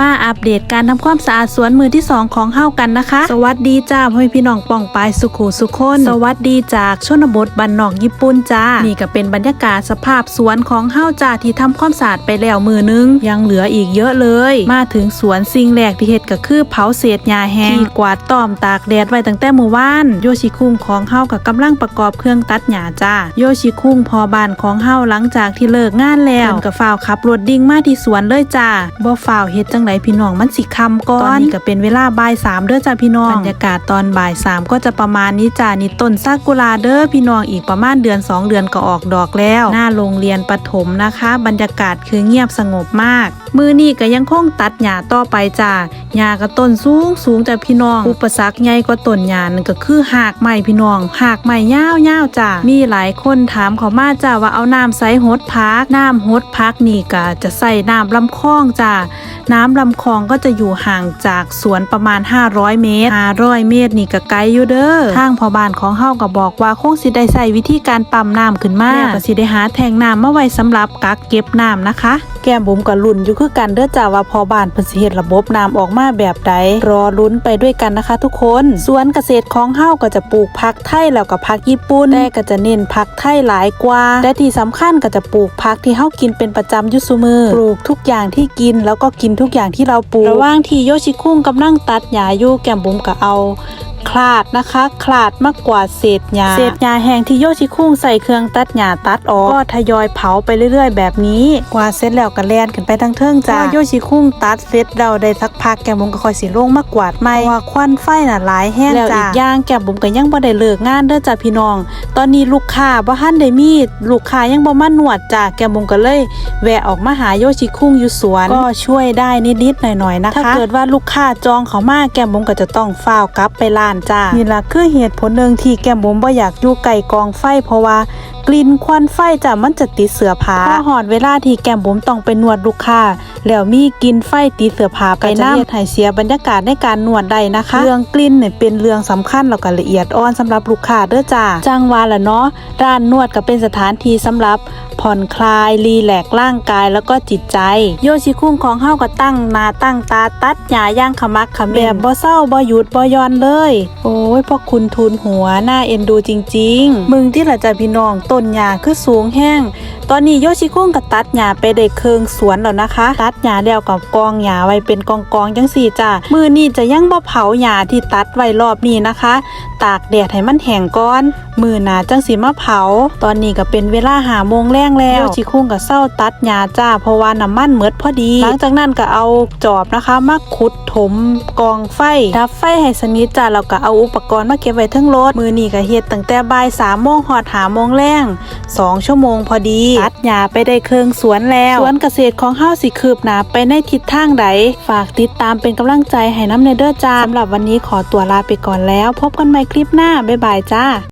มาอัปเดตการทำความสะอาดสวนมือที่ 2 ของเฮากันนะคะ สวัสดีจ้าพ่อพี่น้องป่องปายสุขูสุคน สวัสดีจากชนบทบ้านนอกญี่ปุ่นจ้า นี่ก็เป็นบรรยากาศสภาพสวนของเฮาจ้าที่ทำความสะอาดไปแล้วมือนึง ยังเหลืออีกเยอะเลย มาถึงสวนสิ่งแรกที่เฮ็ดก็คือเผาเศษหญ้าแห้งที่กวาดต้อมตากแดดไว้ตั้งแต่เมื่อวาน โยชิคุงของเฮากับกำลังประกอบเครื่องตัดหญ้าจ้า โยชิคุงพอบ้านของเฮาหลังจากที่เลิกงานแล้วเพิ่นก็ฝ้าวขับรถดิ่งมาที่สวนเลยจ้าบ่ฝ้าวเฮ็ดจังไดพี่น้องมันสิค่ำก่อนตอนนี้ก็เป็นเวลาบ่ายสามเด้อจ้าพี่น้องบรรยากาศตอนบ่ายสามก็จะประมาณนี้จ้านี่ต้นซากุระเด้อพี่น้องอีกประมาณเดือนสองเดือนก็ออกดอกแล้ว หน้าโรงเรียนประถมนะคะ บรรยากาศคือเงียบสงบมากมือนี่ก็ยังคงตัดหญ้าต่อไปจ้าหญ้าก็ต้นสูงสูงจ้าพี่น้อง อุปสรรคใหญ่กว่าต้นหญ้านั่นก็คือหากไม้พี่น้องหากไม้ยาวๆจ้ามีหลายคนถามเขามาจ้าว่าเอาน้ำใส่หดพักน้ำหดพักนี่ก็จะใส่น้ำลำคลองจ้าน้ำลำคลองก็จะอยู่ห่างจากสวนประมาณ 500 เมตร500เมตรนี่ก็ไกลอยู่เด้อทางพอบ้านของเฮาก็บอกว่าคงสิได้ใส่วิธีการปั๊มน้ำขึ้นมาแล้วก็สิได้หาแทงน้ำมาไว้สำหรับกักเก็บน้ำนะคะ แก้มบุ๋มกับลุ่นอยู่คือกันเด้อจ้าว่าพอบานเพิ่นสิเฮ็ดระบบน้ำออกมาแบบใดรอลุ้นไปด้วยกันนะคะ ทุกคนสวนเกษตรของเฮาก็จะปลูกผักไทยแล้วก็ผักญี่ปุ่นแต่ก็จะเน้นผักไทยหลายกว่าแต่ที่สำคัญก็จะปลูกผักที่เฮากินเป็นประจำอยู่ซุมือปลูกทุกอย่างที่กินแล้วก็กินทุกอย่างที่เราปลูกระหว่างที่โยชิคุงกำลังตัดหญ้าอยู่แก้มบุ๋มก็เอา คลาดนะคะ คลาดมากกว่าเศษหญ้าเศษหญ้าแห้งที่โยชิคุงใส่เครื่องตัดหญ้าตัดออกก็ทยอยเผาไปเรื่อย ๆ แบบนี้กว่าเสร็จแล้วก็แล่นขึ้นไปทั้งเทิงจ้าโยชิคุงตัดเสร็จเราได้สักพักแกมบุ๋มก็ค่อยสิลงมากวาดไม้เพราะว่าควันไฟน่ะหลายแห้งจ้าแล้วอีกอย่างแกมบุ๋มก็ยังบ่ได้เลิกงานเด้อจ้าพี่น้อง ตอนนี้ลูกค้าบ่ทันได้มีลูกค้ายังบ่มานวดจ้าแกมบุ๋มก็เลยแวะออกมาหาโยชิคุงอยู่สวนก็ช่วยได้นิดๆหน่อยๆนะคะถ้าเกิดว่าลูกค้าจองเขามาแก้มบุ๋มก็จะต้องฝ้าวกลับไปร้านจ้านี่ล่ะคือเหตุผลหนึ่งที่แก้มบุ๋มบ่อยากอยู่ไก่กองไฟ เพราะว่ากลิ่นควันไฟจ้ะมันจะติดเสื้อผ้าพอหอดเวลาที่แก้มบุ๋มต้องไปนวดลูกค้าแล้วมีกลิ่นไฟติดเสื้อผ้าไปน้ำให้เสียบรรยากาศในการนวดได้นะคะ เรื่องกลิ่นเนี่ยเป็นเรื่องสำคัญแล้วก็ละเอียดอ่อนสำหรับลูกค้าเด้อจ้าจังว่าละเนาะร้านนวดก็เป็นสถานที่สำหรับผ่อนคลายรีแลกซ์ร่างกายแล้วก็จิตใจ โยชิคุงของเฮาก็ตั้งหน้าตั้งตาตัดหญ้าย่างขมักเขม้นแบบบ่เศร้าบ่หยุดบ่หย่อนเลยโอ้ยพ่อคุณทูลหัวหน้าเอ็นดูจริง ๆ มึงที่ละจ้ะพี่น้องต้นหญ้าคือสูงแห้ง ตอนนี้โยชิคุงกับตัดหญ้าไปได้เคืองสวนแล้วนะคะ ตัดหญ้าแล้วกับกองหญ้าไว้เป็นกองกองจังสี่จ้ะมือนี่จะยังบ่เผาหญ้าที่ตัดไว้รอบนี้นะคะ ตากแดดให้มันแห้งก่อน มือหนาจังสีมาเผา ตอนนี้ก็เป็นเวลาหาโมงแรงแล้วชิคุ้งก็เศร้าตัดหญ้าจ้าเพราะว่าน้ำมันเมดพอดี หลังจากนั้นก็เอาจอบนะคะมาขุดถมกองไฟ ดับไฟให้สนิทจ้าแล้วก็เอาอุปกรณ์มาเก็บไว้ทั้งรถ มือนี้ก็เฮ็ดตั้งแต่บ่ายสามโมงหอดหาโมงแรงสองชั่วโมงพอดี ตัดหญ้าไปได้เครื่องสวนแล้ว สวนเกษตรของเฮาสิคืบหนาไปในทิศทางใด ฝากติดตามเป็นกำลังใจให้น้ำในเด้อจ้าสำหรับวันนี้ขอตัวลาไปก่อนแล้ว พบกันใหม่คลิปหน้าบ๊ายบายจ้า